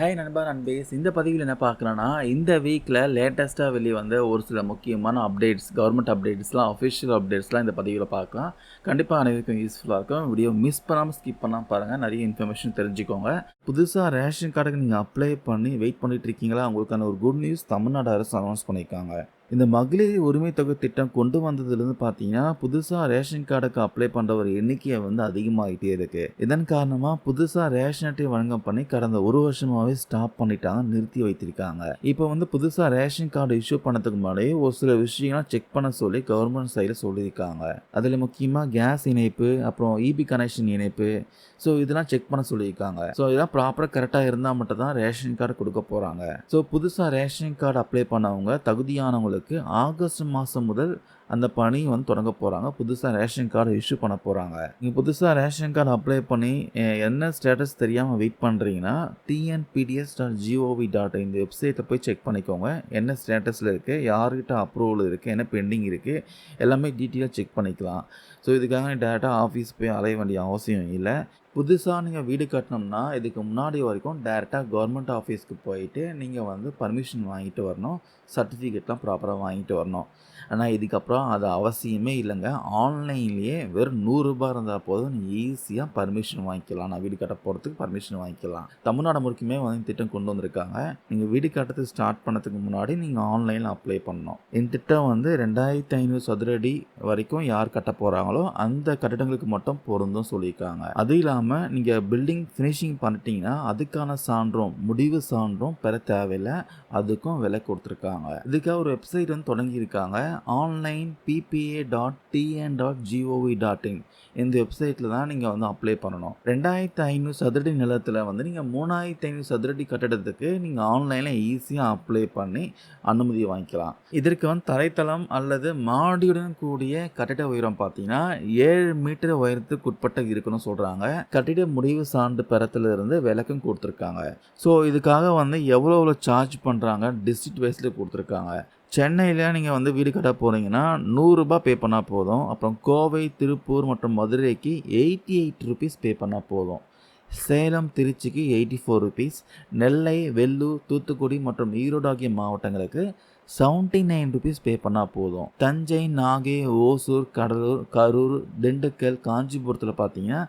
ஹே நண்பா நண்பேஸ் இந்த பதிவில் என்ன பார்க்கலன்னா இந்த வீக்கில் லேட்டஸ்ட்டாக வெளியே வந்த ஒரு சில முக்கியமான அப்டேட்ஸ் கவர்மெண்ட் அப்டேட்ஸ்லாம் அஃபிஷியல் அப்டேட்ஸ்லாம் இந்த பதிவில் பார்க்கலாம். கண்டிப்பாக அனைவருக்கும் யூஸ்ஃபுல்லாக இருக்கும். வீடியோ மிஸ் பண்ணாமல் ஸ்கிப் பண்ணாமல் பாருங்கள் நிறைய இன்ஃபர்மேஷன் தெரிஞ்சுக்கோங்க. புதுசாக ரேஷன் கார்டுக்கு நீங்கள் அப்ளை பண்ணி வெயிட் பண்ணிகிட்டு இருக்கீங்களா? உங்களுக்கான ஒரு குட் நியூஸ் தமிழ்நாடு அரசு அனௌன்ஸ் பண்ணியிருக்காங்க. இந்த மகளிர் உரிமை தொகை திட்டம் கொண்டு வந்ததுலேருந்து பார்த்தீங்கன்னா புதுசாக ரேஷன் கார்டுக்கு அப்ளை பண்ணுறவர் எண்ணிக்கையை வந்து அதிகமாகிட்டே இருக்கு. இதன் காரணமாக புதுசாக ரேஷன் அட்டை வழங்கம் பண்ணி கடந்த ஒரு வருஷமாகவே ஸ்டாப் பண்ணிட்டாங்க நிறுத்தி வைத்திருக்காங்க. இப்போ வந்து புதுசாக ரேஷன் கார்டு இஷ்யூ பண்ணதுக்கு முன்னாடி ஒரு சில விஷயங்கள்லாம் செக் பண்ண சொல்லி கவர்மெண்ட் சைடில் சொல்லியிருக்காங்க. அதில் முக்கியமாக கேஸ் இணைப்பு அப்புறம் இபி கனெக்ஷன் இணைப்பு ஸோ இதெல்லாம் செக் பண்ண சொல்லியிருக்காங்க. ஸோ இதெல்லாம் ப்ராப்பராக கரெக்டாக இருந்தால் மட்டும் தான் ரேஷன் கார்டு கொடுக்க போகிறாங்க ஸோ புதுசாக ரேஷன் கார்டு அப்ளை பண்ணவங்க தகுதியானவங்களுக்கு ஆகஸ்ட் மாதம் முதல் அந்த பணி வந்து தொடங்க போகிறாங்க புதுசாக ரேஷன் கார்டு இஷ்யூ பண்ண போகிறாங்க நீங்கள் புதுசாக ரேஷன் கார்டு அப்ளை பண்ணி என்ன ஸ்டேட்டஸ் தெரியாமல் வெயிட் பண்ணுறீங்கன்னா டிஎன்பிடிஎஸ் டாட் ஜிஓவி டாட் இந்த வெப்சைட்டில் போய் செக் பண்ணிக்கோங்க. என்ன ஸ்டேட்டஸில் இருக்குது யார்கிட்ட அப்ரூவல் இருக்குது என்ன பெண்டிங் இருக்குது எல்லாமே டீட்டெயிலாக செக் பண்ணிக்கலாம். ஸோ இதுக்காக டேரெக்டாக ஆஃபீஸ் போய் அலைய வேண்டிய அவசியம் இல்லை. புதுசாக நீங்கள் வீடு கட்டினோம்னா இதுக்கு முன்னாடி வரைக்கும் டேரெக்டாக கவர்மெண்ட் ஆஃபீஸ்க்கு போயிட்டு நீங்கள் வந்து பர்மிஷன் வாங்கிட்டு வரணும். சர்டிஃபிகேட்லாம் ப்ராப்பராக வாங்கிட்டு வரணும். ஆனால் இதுக்கப்புறம் அது அவசியமே இல்லைங்க. ஆன்லைன்லேயே வெறும் நூறுரூபா இருந்தால் போதும் நீங்கள் ஈஸியாக பர்மிஷன் வாங்கிக்கலாம். நான் வீடு கட்ட போகிறதுக்கு பர்மிஷன் வாங்கிக்கலாம். தமிழ்நாடு முழுக்குமே வந்து திட்டம் கொண்டு வந்திருக்காங்க. நீங்கள் வீடு கட்டுறதுக்கு ஸ்டார்ட் பண்ணதுக்கு முன்னாடி நீங்கள் ஆன்லைனில் அப்ளை பண்ணணும். இந்த திட்டம் வந்து ரெண்டாயிரத்தி ஐநூறு சதுரடி வரைக்கும் யார் கட்ட போகிறாங்களோ அந்த கட்டிடங்களுக்கு மட்டும் பொருந்தும் சொல்லியிருக்காங்க. அது இல்லாமல் நீங்கள் பில்டிங் ஃபினிஷிங் பண்ணிட்டீங்கன்னா அதுக்கான சான்றும் முடிவு சான்றும் பெற தேவையில்லை. அதுக்கும் விலை கொடுத்துருக்காங்க. இதுக்காக ஒரு வெப்சைட் வந்து தொடங்கியிருக்காங்க. Online PPA dot TN dot gov dot in இந்த வெப்சைட்டில் தான் நீங்கள் வந்து அப்ளை பண்ணணும். ரெண்டாயிரத்து ஐநூறு சதுரடி நிலத்தில் வந்து நீங்கள் மூணாயிரத்து ஐநூறு சதுரடி கட்டடத்துக்கு நீங்கள் ஆன்லைனில் ஈஸியாக அப்ளை பண்ணி அனுமதி வாங்கிக்கலாம். இதற்கு வந்து தரைத்தளம் அல்லது மாடியுடன் கூடிய கட்டிட உயரம் பார்த்தீங்கன்னா ஏழு மீட்டர் உயரத்துக்கு உட்பட்ட இருக்கணும்னு சொல்கிறாங்க கட்டிட முடிவு சான்று பெறத்திலிருந்து விளக்கம் கொடுத்துருக்காங்க. ஸோ இதுக்காக வந்து எவ்வளோ எவ்வளோ சார்ஜ் பண்ணுறாங்க டிஸ்ட்ரிக்ட் வைஸில் கொடுத்துருக்காங்க. சென்னையில் நீங்கள் வந்து வீடு கட்ட போகிறீங்கன்னா நூறுரூபா பே பண்ணால் போதும். அப்புறம் கோவை திருப்பூர் மற்றும் மதுரைக்கு எயிட்டி எயிட் ருபீஸ் பே பண்ணால் போதும். சேலம் திருச்சிக்கு eighty four rupees Nellai Vellore Thoothukudi மற்றும் ஈரோடு ஆகிய மாவட்டங்களுக்கு செவன்ட்டி நைன் ருபீஸ் பே பண்ணால் போதும். தஞ்சை நாகை ஓசூர் கடலூர் கரூர் திண்டுக்கல் காஞ்சிபுரத்தில் பார்த்தீங்கன்னா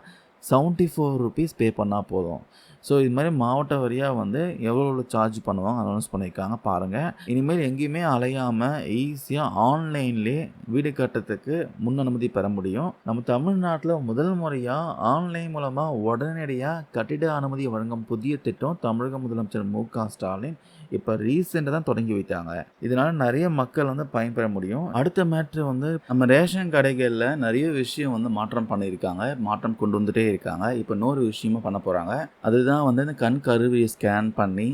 செவன்ட்டி ஃபோர் ருபீஸ் பே பண்ணால் போதும். ஸோ இது மாதிரி மாவட்ட வரியாக வந்து எவ்வளோ சார்ஜ் பண்ணுவாங்க? அனௌன்ஸ் பண்ணியிருக்காங்க. பாருங்கள் இனிமேல் எங்கேயுமே அலையாமல் ஈஸியாக ஆன்லைன்லேயே வீடு கட்டத்துக்கு முன் அனுமதி பெற முடியும். நம்ம தமிழ்நாட்டில் முதல் முறையாக ஆன்லைன் மூலமாக உடனடியாக கட்டிட அனுமதி வழங்கும் புதிய திட்டம் தமிழக முதலமைச்சர் மு க ஸ்டாலின் இப்போ ரீசெண்டாக தான் தொடங்கி வைத்தாங்க இதனால நிறைய மக்கள் வந்து பயன்பெற முடியும். அடுத்த மேட்ரு வந்து நம்ம ரேஷன் கடைகளில் நிறைய விஷயம் வந்து மாற்றம் பண்ணியிருக்காங்க. மாற்றம் கொண்டு வந்துட்டே இருக்காங்க. இப்போ இன்னொரு விஷயமும் பண்ண போகிறாங்க அதுதான் வந்து இந்த கண் கருவியை ஸ்கேன் பண்ணி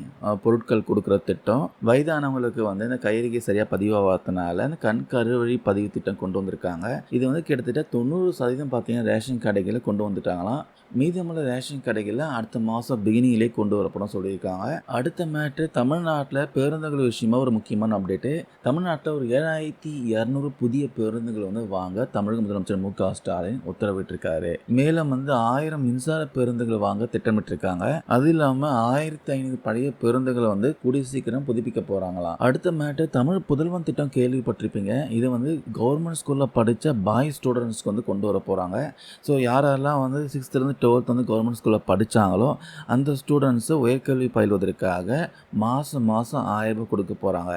பொருட்கள் கொடுக்குற திட்டம். வயதானவங்களுக்கு வந்து இந்த கைரேகை சரியாக பதிவாகாதனால இந்த கண் கருவழி பதிவு திட்டம் கொண்டு வந்திருக்காங்க. இது வந்து கிட்டத்தட்ட தொண்ணூறு சதவீதம் பார்த்தீங்கன்னா ரேஷன் கடைகளில் கொண்டு வந்துட்டாங்களாம். மீதமுள்ள ரேஷன் கடைகளில் அடுத்த மாதம் பிகினிங்லேயே கொண்டு வரப்படும் சொல்லியிருக்காங்க. அடுத்த மேட்ரு தமிழ்நாட்டில் பேருந்துகள் விஷயமா ஒரு முக்கியமான அப்டேட்டு தமிழ்நாட்டில் ஒரு ஏழாயிரத்தி இரநூறு புதிய பேருந்துகள் வந்து வாங்க தமிழக முதலமைச்சர் மு க ஸ்டாலின் உத்தரவிட்டிருக்காரு. மேலும் வந்து ஆயிரம் மின்சார பேருந்துகள் வாங்க திட்டமிட்டிருக்காங்க. அது இல்லாமல் ஆயிரத்தி ஐநூறு பழைய பேருந்துகளை வந்து கூடிய சீக்கிரம் புதுப்பிக்க போகிறாங்களாம் அடுத்த மேட்ரு தமிழ் புதல்வன் திட்டம் கேள்விப்பட்டிருப்பீங்க. இது வந்து கவர்மெண்ட் ஸ்கூலில் படித்த பாய் ஸ்டூடெண்ட்ஸ்க்கு வந்து கொண்டு வர போகிறாங்க ஸோ யாரெல்லாம் வந்து சிக்ஸ்த்துலேருந்து டுவெல்த் வந்து கவர்மெண்ட் ஸ்கூலில் படித்தாங்களோ அந்த ஸ்டூடெண்ட்ஸு உயர்கல்வி பயில்வதற்காக மாதம் மாதம் ஆயிரம் ரூபாய் கொடுக்க போகிறாங்க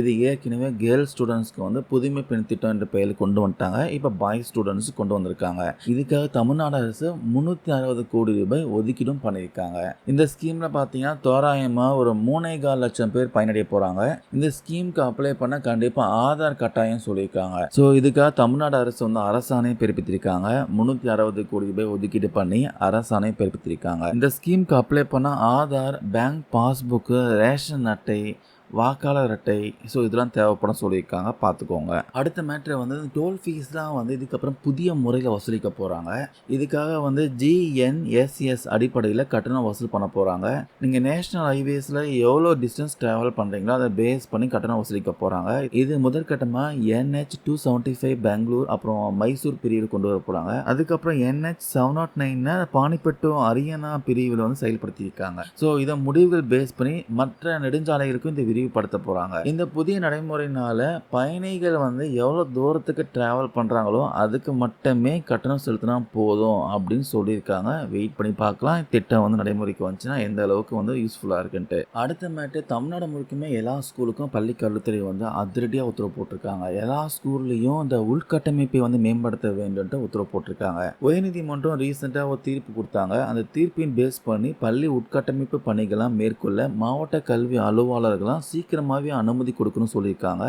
இது ஏற்கனவே கேர்ள்ஸ் ஸ்டூடெண்ட்ஸ்க்கு வந்து புதுமை பெண் திட்டம் என்ற பெயரில் கொண்டு வந்துட்டாங்க. இப்போ பாய் ஸ்டூடெண்ட்ஸ் கொண்டு வந்திருக்காங்க. இதுக்காக தமிழ்நாடு அரசு முந்நூற்றி அறுபது கோடி ரூபாய் ஒதுக்கீடும் பண்ணியிருக்காங்க. இந்த ஸ்கீமில் பார்த்தீங்கன்னா தோராயமாக ஒரு மூணே கால் லட்சம் பேர் பயனடைய போகிறாங்க இந்த ஸ்கீமுக்கு அப்ளை பண்ண கண்டிப்பாக ஆதார் கட்டாயம் சொல்லியிருக்காங்க. ஸோ இதுக்காக தமிழ்நாடு அரசு வந்து அரசாணையை பிறப்பித்திருக்காங்க. முந்நூற்றி அறுபது கோடி ரூபாய் ஒதுக்கீடு பண்ணி அரசாணை பிறப்பித்திருக்காங்க. இந்த ஸ்கீமுக்கு அப்ளை பண்ண ஆதார் பேங்க் பாஸ்புக்கு ரேஷன் அட்டை வாக்காளர் அட்டை ஸோ இதெல்லாம் தேவைப்படும் சொல்லியிருக்காங்க. பார்த்துக்கோங்க. அடுத்த மேட்ரு வந்து டோல் ஃபீஸ்லாம் வந்து இதுக்கப்புறம் புதிய முறையில் வசூலிக்க போகிறாங்க இதுக்காக வந்து ஜிஎன்எஸ்எஸ் அடிப்படையில் கட்டணம் வசூல் பண்ண போகிறாங்க நீங்கள் நேஷ்னல் ஹைவேஸில் எவ்வளோ டிஸ்டன்ஸ் ட்ராவல் பண்ணுறீங்களோ அதை பேஸ் பண்ணி கட்டணம் வசூலிக்க போகிறாங்க இது முதற்கட்டமாக NH two seventy five Bangalore அப்புறம் மைசூர் பிரிவில் கொண்டு வர போகிறாங்க அதுக்கப்புறம் என்ஹெச் செவன் நாட் நைனை oh பானிப்பட்டு ஹரியானா பிரிவில் வந்து செயல்படுத்தியிருக்காங்க. ஸோ இதை முடிவுகள் பேஸ் பண்ணி மற்ற நெடுஞ்சாலைகளுக்கும் இந்த விரிவுபடுத்த போகிறாங்க இந்த புதிய நடைமுறையினால் பயணிகள் வந்து எவ்வளோ தூரத்துக்கு ட்ராவல் பண்ணுறாங்களோ அதுக்கு மட்டுமே கட்டணம் செலுத்தினா போதும் அப்படின்னு சொல்லியிருக்காங்க. வெயிட் பண்ணி பார்க்கலாம். திட்டம் வந்து நடைமுறைக்கு வந்துச்சுன்னா எந்த அளவுக்கு வந்து யூஸ்ஃபுல்லாக இருக்குன்ட்டு. அடுத்த மேட்டு தமிழ்நாடு முழுக்குமே எல்லா ஸ்கூலுக்கும் பள்ளி கல்வித்துறை வந்து அதிரடியாக உத்தரவு போட்டிருக்காங்க. எல்லா ஸ்கூல்லையும் இந்த உள்கட்டமைப்பை வந்து மேம்படுத்த வேண்டும்ட்டு உத்தரவு போட்டிருக்காங்க. உயர்நீதிமன்றம் ரீசெண்டாக ஒரு தீர்ப்பு கொடுத்தாங்க. அந்த தீர்ப்பின் பேஸ் பண்ணி பள்ளி உட்கட்டமைப்பு பணிகள்லாம் மேற்கொள்ள மாவட்ட கல்வி அலுவலர்கள்லாம் சீக்கிரமாகவே அனுமதி கொடுக்கணும்னு சொல்லியிருக்காங்க.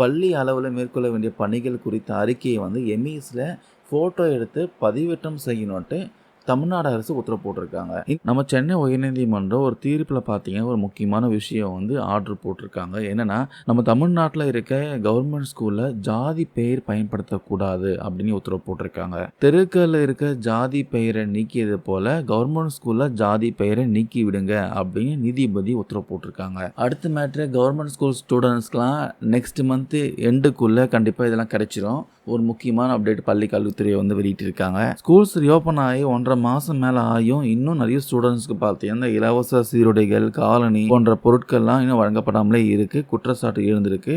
பள்ளி அளவில் மேற்கொள்ள வேண்டிய பணிகள் குறித்த அறிக்கையை வந்து எம்இஸில் ஃபோட்டோ எடுத்து பதிவேற்றம் செய்யணுன்ட்டு தமிழ்நாடு அரசு உத்தரவு போட்டிருக்காங்க. நம்ம சென்னை உயர்நீதிமன்றம் ஒரு தீர்ப்பில் பார்த்தீங்கன்னா ஒரு முக்கியமான விஷயம் வந்து ஆர்டர் போட்டிருக்காங்க. என்னன்னா நம்ம தமிழ்நாட்டில் இருக்க கவர்மெண்ட் ஸ்கூலில் ஜாதி பெயர் பயன்படுத்தக்கூடாது அப்படின்னு உத்தரவு போட்டிருக்காங்க. தெருக்களில் இருக்க ஜாதி பெயரை நீக்கியது போல கவர்மெண்ட் ஸ்கூலில் ஜாதி பெயரை நீக்கி விடுங்க அப்படின்னு நீதிபதி உத்தரவு போட்டிருக்காங்க. அடுத்த மேட்ரு கவர்மெண்ட் ஸ்கூல் ஸ்டூடெண்ட்ஸ்க்கெலாம் நெக்ஸ்ட் மந்த்து எண்டுக்குள்ளே கண்டிப்பாக இதெல்லாம் கிடைச்சிரும். ஒரு முக்கியமான அப்டேட் பள்ளி கல்வித்துறையை வந்து வெளியிட்டிருக்காங்க. ஸ்கூல்ஸ் ரீஓப்பன் ஆகி ஒன்றரை மாதம் மேலே ஆகியும் இன்னும் நிறைய ஸ்டூடெண்ட்ஸ்க்கு பார்த்தீங்கன்னா இலவச சீருடைகள் காலனி போன்ற பொருட்கள்லாம் இன்னும் வழங்கப்படாமலே இருக்குது குற்றச்சாட்டு எழுந்திருக்கு.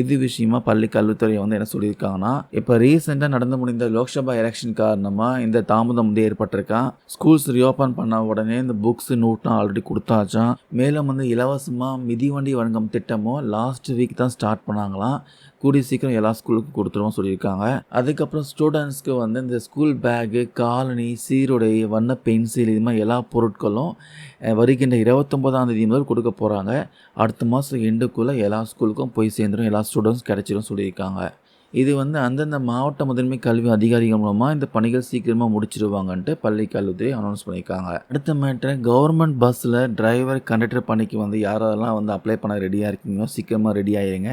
இது விஷயமா பள்ளி கல்வித்துறை வந்து என்ன சொல்லியிருக்காங்கன்னா இப்போ ரீசெண்டாக நடந்து முடிந்த லோக்சபா எலெக்ஷன் காரணமாக இந்த தாமதம் வந்து ஏற்பட்டிருக்கான் ஸ்கூல்ஸ் ரீஓப்பன் பண்ண உடனே இந்த புக்ஸ் நோட்லாம் ஆல்ரெடி கொடுத்தாச்சாம். மேலும் வந்து இலவசமாக மிதிவண்டி வழங்கும் திட்டமும் லாஸ்ட் வீக் தான் ஸ்டார்ட் பண்ணாங்களாம். கூடிய சீக்கிரம் எல்லா ஸ்கூலுக்கும் கொடுத்துருவோம் சொல்லியிருக்காங்க. அதுக்கப்புறம் ஸ்டூடெண்ட்ஸ்க்கு வந்து இந்த ஸ்கூல் பேகு காலனி சீருடை வண்ண பென்சில் இது மாதிரி எல்லா பொருட்களும் வருகின்ற இருபத்தொம்போதாம் தேதி முதல் கொடுக்க போகிறாங்க அடுத்த மாதம் எண்டுக்குள்ளே எல்லா ஸ்கூலுக்கும் போய் சேர்ந்துடும் எல்லா ஸ்டூடெண்ட்ஸ் கிடைச்சிரும் சொல்லியிருக்காங்க. இது வந்து அந்தந்த மாவட்ட முதன்மை கல்வி அதிகாரிகள் மூலமாக இந்த பணிகள் சீக்கிரமாக முடிச்சிருவாங்கன்ட்டு பள்ளி கல்வித்துறை அனௌன்ஸ் பண்ணியிருக்காங்க. அடுத்த மேட்ரு கவர்மெண்ட் பஸ்ஸில் டிரைவர் கண்டக்டர் பணிக்கு வந்து யாரெல்லாம் வந்து அப்ளை பண்ண ரெடியாக இருக்கீங்களோ சீக்கிரமாக ரெடி ஆயிருங்க.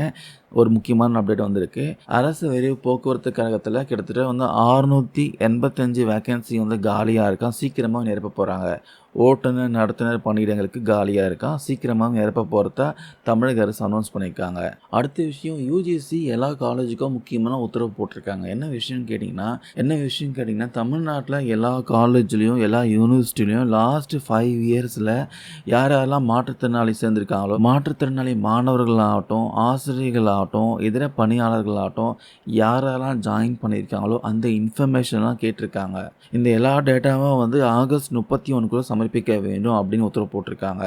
ஒரு முக்கியமான அப்டேட் வந்திருக்கு. அரசு விரைவு போக்குவரத்து கழகத்தில் கிட்டத்தட்ட வந்து ஆறுநூற்றி எண்பத்தஞ்சு வேக்கன்சி வந்து காலியாக இருக்கான் சீக்கிரமாக நிரப்ப போகிறாங்க ஓட்டுநர் நடத்துனர் பணியிடங்களுக்கு காலியாக இருக்கான் சீக்கிரமாக நிரப்ப போகிறத தமிழக அரசு அனௌன்ஸ் பண்ணியிருக்காங்க அடுத்த விஷயம் யூஜிசி எல்லா காலேஜுக்கும் முக்கியமான உத்தரவு போட்டிருக்காங்க. என்ன விஷயம்னு கேட்டிங்கன்னா என்ன விஷயம் கேட்டிங்கன்னா தமிழ்நாட்டில் எல்லா காலேஜ்லேயும் எல்லா யூனிவர்சிட்டிலையும் லாஸ்ட் ஃபைவ் இயர்ஸில் யார் யாரெல்லாம் மாற்றுத்திறனாளி சேர்ந்துருக்காங்களோ மாற்றுத்திறனாளி மாணவர்களாகட்டும் ஆகட்டும் இதர பணியாளர்களாகட்டும் யாரெல்லாம் ஜாயின் பண்ணியிருக்காங்களோ அந்த இன்ஃபர்மேஷன்லாம் கேட்டிருக்காங்க. இந்த எல்லா டேட்டாவும் வந்து ஆகஸ்ட் முப்பத்தி ஒன்றுக்குள்ளே சமர்ப்பிக்க வேண்டும் அப்படின்னு உத்தரவு போட்டிருக்காங்க.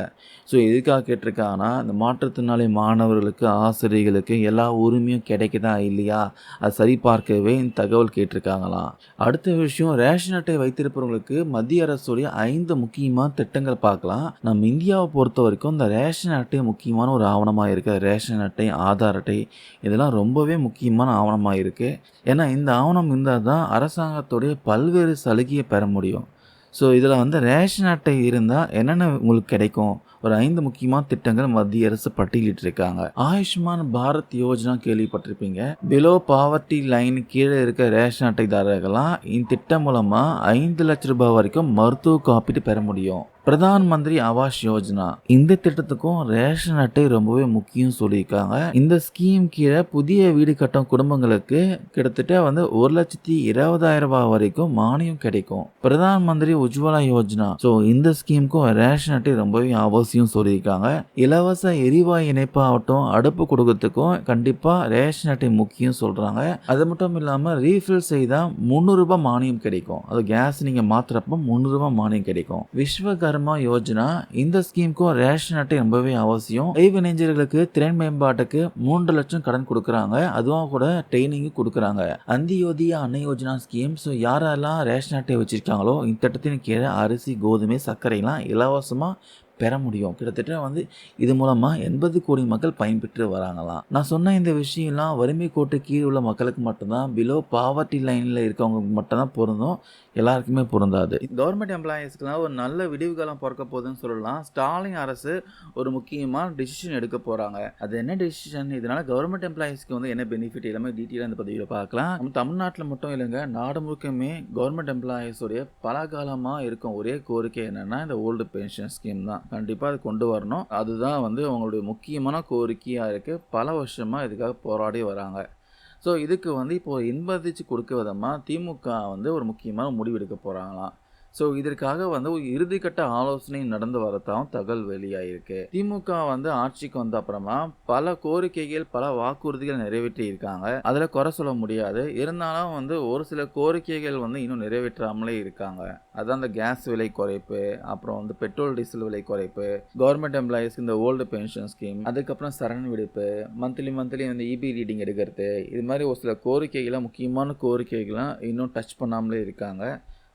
ஸோ எதுக்காக கேட்டிருக்காங்கன்னா இந்த மாற்றுத்திறனாளி மாணவர்களுக்கு ஆசிரியர்களுக்கு எல்லா உரிமையும் கிடைக்குதா இல்லையா? அது சரிபார்க்கவே இந்த தகவல் கேட்டிருக்காங்களாம். அடுத்த விஷயம் ரேஷன் அட்டை வைத்திருப்பவர்களுக்கு மத்திய அரசுடைய ஐந்து முக்கியமான திட்டங்கள் பார்க்கலாம். நம்ம இந்தியாவை பொறுத்த வரைக்கும் இந்த ரேஷன் அட்டை முக்கியமான ஒரு ஆவணமாக இருக்குது ரேஷன் அட்டை ஆதார் அட்டை இதெல்லாம் ரொம்பவே முக்கியமான ஆவணமாக இருக்குது ஏன்னா இந்த ஆவணம் இருந்தால் தான் அரசாங்கத்துடைய பல்வேறு சலுகையை பெற முடியும். ஸோ இதில் வந்து ரேஷன் அட்டை இருந்தால் என்னென்ன உங்களுக்கு கிடைக்கும்? ஒரு ஐந்து முக்கியமான திட்டங்கள் மத்திய அரசு பட்டியலிட்டிருக்காங்க. ஆயுஷ்மான் பாரத் யோஜனா கேள்விப்பட்டிருப்பீங்க. பிலோ பாவர்ட்டி லைன் கீழே இருக்க ரேஷன் அட்டைதாரர்கள்லாம் இந்த திட்டம் மூலமாக ஐந்து லட்ச ரூபாய் வரைக்கும் மருத்துவ காப்பீடு பெற முடியும். பிரதான் மந்திரி ஆவாஸ் யோஜனா. இந்த திட்டத்துக்கும் ரேஷன் அட்டை ரொம்பவே முக்கியம் சொல்லியிருக்காங்க. இந்த ஸ்கீம் கீழே புதிய வீடு கட்டும் குடும்பங்களுக்கு கிட்டத்தட்ட வந்து ஒரு லட்சத்தி இருபதாயிரம் ரூபாய் வரைக்கும் மானியம் கிடைக்கும். பிரதான் மந்திரி உஜ்வலா யோஜனா. ஸோ இந்த ஸ்கீமுக்கும் ரேஷன் அட்டை ரொம்பவே அவசியம் சொல்லியிருக்காங்க. இலவச எரிவாயு இணைப்பாகட்டும் அடுப்பு கொடுக்கறதுக்கும் கண்டிப்பாக ரேஷன் அட்டை முக்கியம் சொல்கிறாங்க அது மட்டும் இல்லாமல் ரீஃபில் செய்தால் முந்நூறுரூபா மானியம் கிடைக்கும். அது கேஸ் நீங்கள் மாற்றுறப்ப முந்நூறுரூபா மானியம் கிடைக்கும். விஸ்வகர்மா யோஜனா இந்த ஸ்கீமுக்கும் ரேஷன் அட்டை ரொம்பவே அவசியம். கைவினைஞர்களுக்கு திறன் மேம்பாட்டுக்கு மூன்று லட்சம் கடன் கொடுக்குறாங்க. அதுவும் கூட ட்ரைனிங்கும் கொடுக்குறாங்க. அந்தியோதிய அன்னை யோஜனா ஸ்கீம் ஸோ யாரெல்லாம் ரேஷன் அட்டை வச்சிருக்காங்களோ இந்த திட்டத்தின் கீழே அரிசி கோதுமை சர்க்கரைலாம் இலவசமாக பெற முடியும். கிட்டத்தட்ட வந்து இது மூலமாக எண்பது கோடி மக்கள் பயன்பெற்று வராங்களாம். நான் சொன்ன இந்த விஷயம்லாம் வறுமை கோட்டு கீழே உள்ள மக்களுக்கு மட்டும்தான் பிலோ பாவர்ட்டி லைனில் இருக்கவங்களுக்கு மட்டும்தான் பொருந்தும். எல்லாருக்குமே பொருந்தாது. கவர்மெண்ட் எம்ப்ளாயீஸ்க்குலாம் ஒரு நல்ல விடிவு காலம் பிறக்க போகுதுன்னு சொல்லலாம். ஸ்டாலின் அரசு ஒரு முக்கியமான டிசிஷன் எடுக்க போகிறாங்க அது என்ன டிசிஷன் இதனால் கவர்மெண்ட் எம்ப்ளாயீஸ்க்கு வந்து என்ன பெனிஃபிட் எல்லாமே டீட்டெயிலாக இந்த பதிவில் பார்க்கலாம். நம்ம தமிழ்நாட்டில் மட்டும் இல்லைங்க நாடு முழுக்கமே கவர்மெண்ட் எம்ப்ளாயீஸுடைய பல காலமாக இருக்கும் ஒரே கோரிக்கை என்னென்னா இந்த ஓல்டு பென்ஷன் ஸ்கீம் தான். கண்டிப்பாக அது கொண்டு வரணும். அதுதான் வந்து அவங்களுடைய முக்கியமான கோரிக்கையாக இருக்குது பல வருஷமாக இதுக்காக போராடி வராங்க. ஸோ இதுக்கு வந்து இப்போது இன்பதிச்சு கொடுக்க விதமாக திமுக வந்து ஒரு முக்கியமான முடிவு எடுக்க போகிறாங்களாம் ஸோ இதற்காக வந்து ஒரு இறுதிக்கட்ட ஆலோசனை நடந்து வரத்தான் தகவல் வெளியாயிருக்கு. திமுக வந்து ஆட்சிக்கு வந்த அப்புறமா பல கோரிக்கைகள் பல வாக்குறுதிகள் நிறைவேற்றி இருக்காங்க. அதில் குறை சொல்ல முடியாது. இருந்தாலும் வந்து ஒரு சில கோரிக்கைகள் வந்து இன்னும் நிறைவேற்றாமலே இருக்காங்க. அதான் அந்த கேஸ் விலை குறைப்பு அப்புறம் வந்து பெட்ரோல் டீசல் விலை குறைப்பு கவர்மெண்ட் எம்ப்ளாயிஸ்க்கு இந்த ஓல்டு பென்ஷன் ஸ்கீம் அதுக்கப்புறம் சரண் விடுப்பு மந்த்லி மந்த்லி வந்து இபி ரீடிங் எடுக்கிறது. இது மாதிரி ஒரு சில கோரிக்கைகளாக முக்கியமான கோரிக்கைகளாக இன்னும் டச் பண்ணாமலே இருக்காங்க.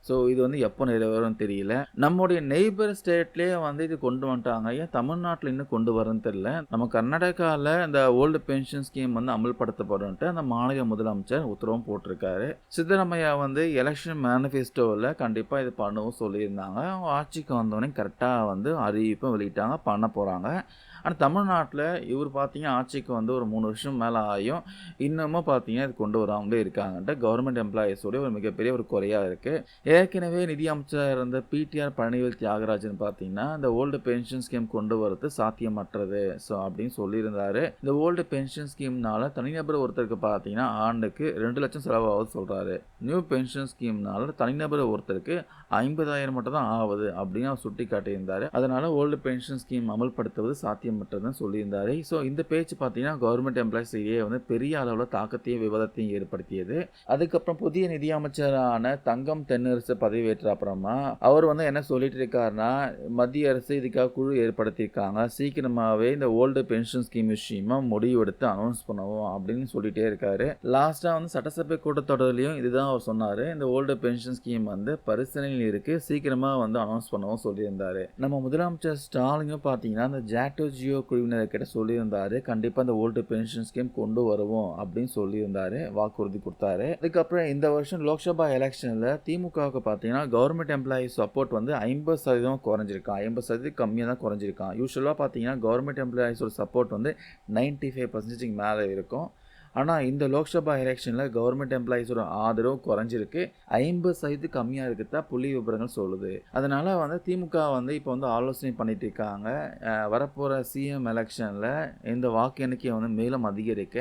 ஸோ இது வந்து எப்போ நிறைவேறும் தெரியல. நம்முடைய நெய்பர் ஸ்டேட்லேயே வந்து இது கொண்டு வந்துட்டாங்க. ஏன் தமிழ்நாட்டில் இன்னும் கொண்டு வரேன்னு தெரியல. நம்ம கர்நாடகாவில் இந்த ஓல்டு பென்ஷன் ஸ்கீம் வந்து அமல்படுத்தப்படும்ட்டு அந்த மாநில முதலமைச்சர் உத்தரவும் போட்டிருக்காரு. சித்தராமையா வந்து எலெக்ஷன் மேனிஃபெஸ்டோவில் கண்டிப்பாக இது பண்ணவும் சொல்லியிருந்தாங்க. ஆட்சிக்கு வந்தோடனே கரெக்டாக வந்து அறிவிப்பும் வெளியிட்டாங்க பண்ண போகிறாங்க ஆனால் தமிழ்நாட்டில் இவர் பார்த்தீங்கன்னா ஆட்சிக்கு வந்து ஒரு மூணு வருஷம் மேலே ஆகியும் இன்னமும் பார்த்தீங்கன்னா இது கொண்டு வராமலே இருக்காங்கன்ட்டு கவர்மெண்ட் எம்ப்ளாயீஸோடைய ஒரு மிகப்பெரிய ஒரு குறையாக இருக்குது ஏற்கனவே நிதி அமைச்சர் இருந்த பிடிஆர் பழனிவேல் தியாகராஜன் பார்த்தீங்கன்னா இந்த ஓல்டு பென்ஷன் ஸ்கீம் கொண்டு வரது சாத்தியமற்றது. ஸோ அப்படின்னு சொல்லியிருந்தாரு. இந்த ஓல்டு பென்ஷன் ஸ்கீம்னால தனிநபர் ஒருத்தருக்கு பார்த்தீங்கன்னா ஆண்டுக்கு ரெண்டு லட்சம் செலவாகுது சொல்கிறாரு நியூ பென்ஷன் ஸ்கீம்னால தனிநபர் ஒருத்தருக்கு ஐம்பதாயிரம் மட்டும் தான் ஆகுது அப்படின்னு அவர் சுட்டி காட்டியிருந்தார் அதனால் ஓல்டு பென்ஷன் ஸ்கீம் அமல்படுத்துவது சாத்தியம் மட்டும் தான் சொல்லியிருந்தார். ஸோ இந்த பேச்சு பார்த்தீங்கன்னா கவர்மெண்ட் எம்ப்ளாயிஸ் இடையே வந்து பெரிய அளவில் தாக்கத்தையும் விவாதத்தையும் ஏற்படுத்தியது. அதுக்கப்புறம் புதிய நிதி அமைச்சரான தங்கம் தென்னரசு பதவியேற்ற அப்புறமா அவர் வந்து என்ன சொல்லிட்டு இருக்காருன்னா மத்திய அரசு இதுக்காக குழு ஏற்படுத்தியிருக்காங்க. சீக்கிரமாகவே இந்த ஓல்டு பென்ஷன் ஸ்கீம் விஷயமா முடிவு எடுத்து அனௌன்ஸ் பண்ணுவோம் அப்படின்னு சொல்லிட்டே இருக்காரு. லாஸ்ட்டாக வந்து சட்டசபை கூட்டத்தொடர்லையும் இதுதான் அவர் சொன்னார். இந்த ஓல்டு பென்ஷன் ஸ்கீம் வந்து பரிசீலனையில் இருக்குது சீக்கிரமாக வந்து அனௌன்ஸ் பண்ணவும் சொல்லியிருந்தார். நம்ம முதலமைச்சர் ஸ்டாலினும் பார்த்தீங்கன்னா இந்த ஜாக்டோ ஜி குழுவினர் கிட்ட சொல்லியிருந்தார் கண்டிப்பாக அந்த ஓல்டு பென்ஷன் ஸ்கீம் கொண்டு வருவோம் அப்படின்னு சொல்லியிருந்தார் வாக்குறுதி கொடுத்தாரு. அதுக்கப்புறம் இந்த வருஷம் லோக்சபா எலெக்ஷனில் திமுகவுக்கு பார்த்தீங்கன்னா கவர்மெண்ட் எம்ப்ளாயி சப்போர்ட் வந்து ஐம்பது சதவீதம் குறைஞ்சிருக்கான். ஐம்பது சதவீதம் கம்மியாக தான் குறைஞ்சிருக்கான். யூஸ்வலாக பார்த்தீங்கன்னா கவர்மெண்ட் எம்ப்ளாயிஸோட சப்போர்ட் வந்து நைன்ட்டி ஃபைவ் பர்சன்டேஜ் மேலே இருக்கும். ஆனால் இந்த லோக்சபா எலெக்ஷனில் கவர்மெண்ட் எம்ப்ளாயீஸோட ஆதரவு குறைஞ்சிருக்கு. ஐம்பது சதவீதம் கம்மியாக இருக்கிறதா புள்ளி விவரங்கள் சொல்லுது. அதனால் வந்து திமுக வந்து இப்போ வந்து ஆலோசனை பண்ணிட்டு இருக்காங்க. வரப்போகிற சிஎம் எலெக்ஷனில் இந்த வாக்கு எண்ணிக்கையை வந்து மேலும் அதிகரிக்க